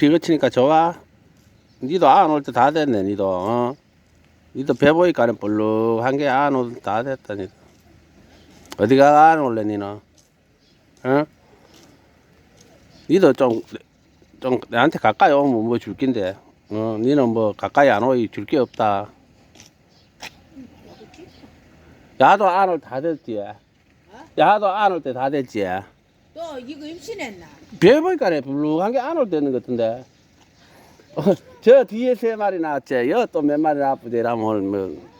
비 그치니까 좋아? 니도 안 올 때 다 됐네, 니도. 어? 니도 배 보니까는 볼록한 게 안 올 때 다 됐다, 니도. 어디가 안 올래, 니는? 어? 니도 좀, 좀 내한테 가까이 오면 뭐줄 낀데. 어, 니는 뭐 가까이 안 오이 줄 게 없다. 야도 안올때다 됐지. 야도 안 올 때 다 됐지. 또 이거 임신했나? 배 보니까 불룩한 게 안 올 때는 것 같은데. 어, 저 뒤에 세 마리 나왔지. 여또 몇 마리 나쁘지. 이러면 뭐.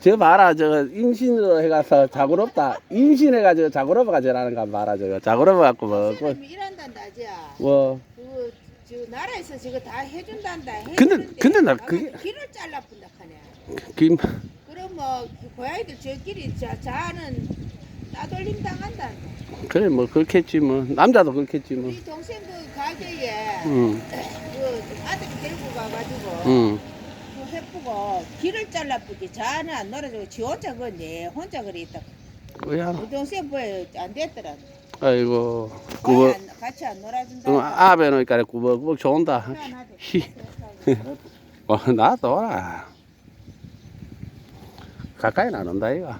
저 봐라. 저 임신으로 해가서 자고롭다. 임신해가지고 자고로버가 저라는 거 봐라. 저거. 자고로버 갖고 뭐. 그, 사람이 일한단다 아지야. 뭐. 그, 저 나라에서 저거 다 해준단다. 근데- 해주는데 근데 나 아마 그게- 길을 잘라뿐다 하네. 김, 그럼 뭐그 고양이들 저끼리 자, 자는 따돌림 당한다. 그래 뭐 그렇겠지 뭐. 남자도 그렇겠지 뭐. 우리 동생 그 가게에 응. 그 아들이 데리고 가가지고 응. 그 해프고 길을 잘라뿌지 자는 안 놀아주고 지 혼자 그네 혼자 그래 있다. 뭐야. 우리 동생 뭐안 됐더라. 아이고. 구버. 안- 같이 안 놀아준다. 어, 아베 놓으니까 구벅구벅 좋은다. 어, 나도 와라. 가까이는 안 온다, 이거. 와.